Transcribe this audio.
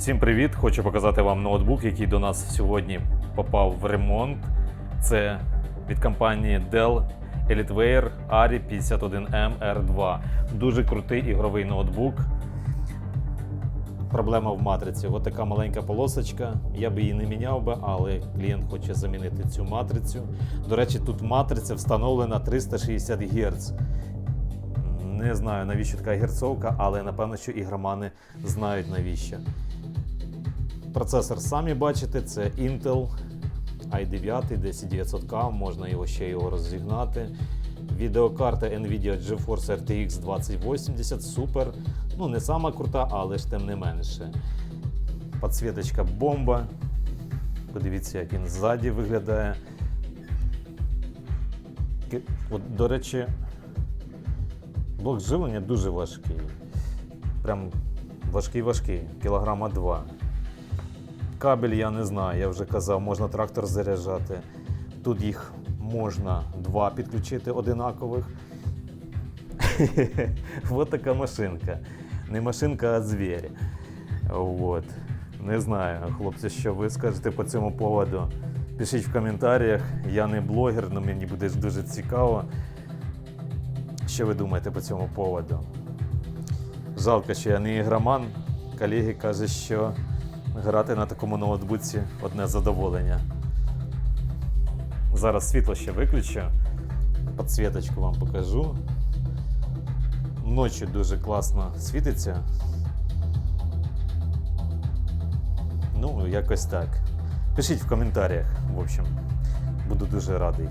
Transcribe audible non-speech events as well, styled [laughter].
Всім привіт! Хочу показати вам ноутбук, який до нас сьогодні попав в ремонт. Це від компанії Dell EliteWear ARI 51M R2. Дуже крутий ігровий ноутбук. Проблема в матриці. Ось така маленька полосочка. Я би її не міняв би, але клієнт хоче замінити цю матрицю. До речі, тут матриця встановлена 360 Гц. Не знаю навіщо така герцовка, але напевно, що ігромани знають навіщо. Процесор самі бачите, це Intel i9 10900K, можна його ще його розігнати. Відеокарта Nvidia GeForce RTX 2080 супер. Ну, не сама крута, але ж тим не менше. Подсвіточка бомба. Подивіться, як він ззаді виглядає. От, до речі, блок живлення дуже важкий. Прям важкий-важкий, кілограма 2. Кабель я не знаю, я вже казав, можна трактор заряджати. Тут їх можна два підключити одинакових. [laughs] Ось така машинка. Не машинка, а звір. От. Не знаю, хлопці, що ви скажете по цьому поводу. Пишіть в коментарях. Я не блогер, але мені буде дуже цікаво. Що ви думаєте по цьому поводу? Жалко, що я не ігроман. Колеги кажуть, що грати на такому ноутбуці одне задоволення. Зараз світло ще виключу. Подсвіточку вам покажу. Ночі дуже класно світиться. Ну, якось так. Пишіть в коментарях, в общем, буду дуже радий.